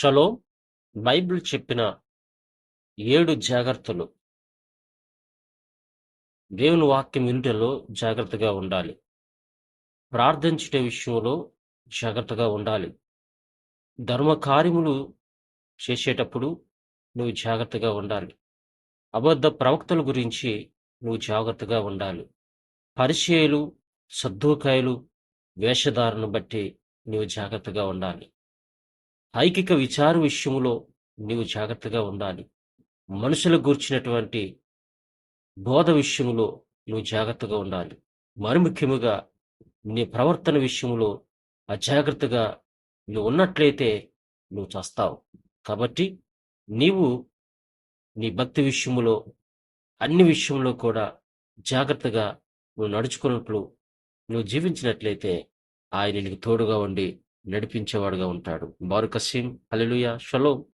షలో Bible చెప్పిన ఏడు జాగ్రత్తలు. దేవుని వాక్యం వినుటలో జాగ్రత్తగా ఉండాలి. ప్రార్థించట విషయంలో జాగ్రత్తగా ఉండాలి. ధర్మకార్యములు చేసేటప్పుడు నువ్వు జాగ్రత్తగా ఉండాలి. అబద్ధ ప్రవక్తల గురించి నువ్వు జాగ్రత్తగా ఉండాలి. పరిచయలు సద్దుకాయలు వేషధారను బట్టి నువ్వు జాగ్రత్తగా ఉండాలి. ఐకిక విచార విషయంలో నీవు జాగ్రత్తగా ఉండాలి. మనుషుల గూర్చినటువంటి బోధ విషయంలో నువ్వు జాగ్రత్తగా ఉండాలి. మరి ముఖ్యముగా నీ ప్రవర్తన విషయంలో అజాగ్రత్తగా నువ్వు ఉన్నట్లయితే నువ్వు చస్తావు. కాబట్టి నీవు నీ భక్తి విషయంలో అన్ని విషయంలో కూడా జాగ్రత్తగా నువ్వు నడుచుకున్నట్లు నువ్వు జీవించినట్లయితే ఆయన నీకు తోడుగా ఉండి నడిపించేవాడుగా ఉంటాడు. బారుకసీం హలలుయ షలో.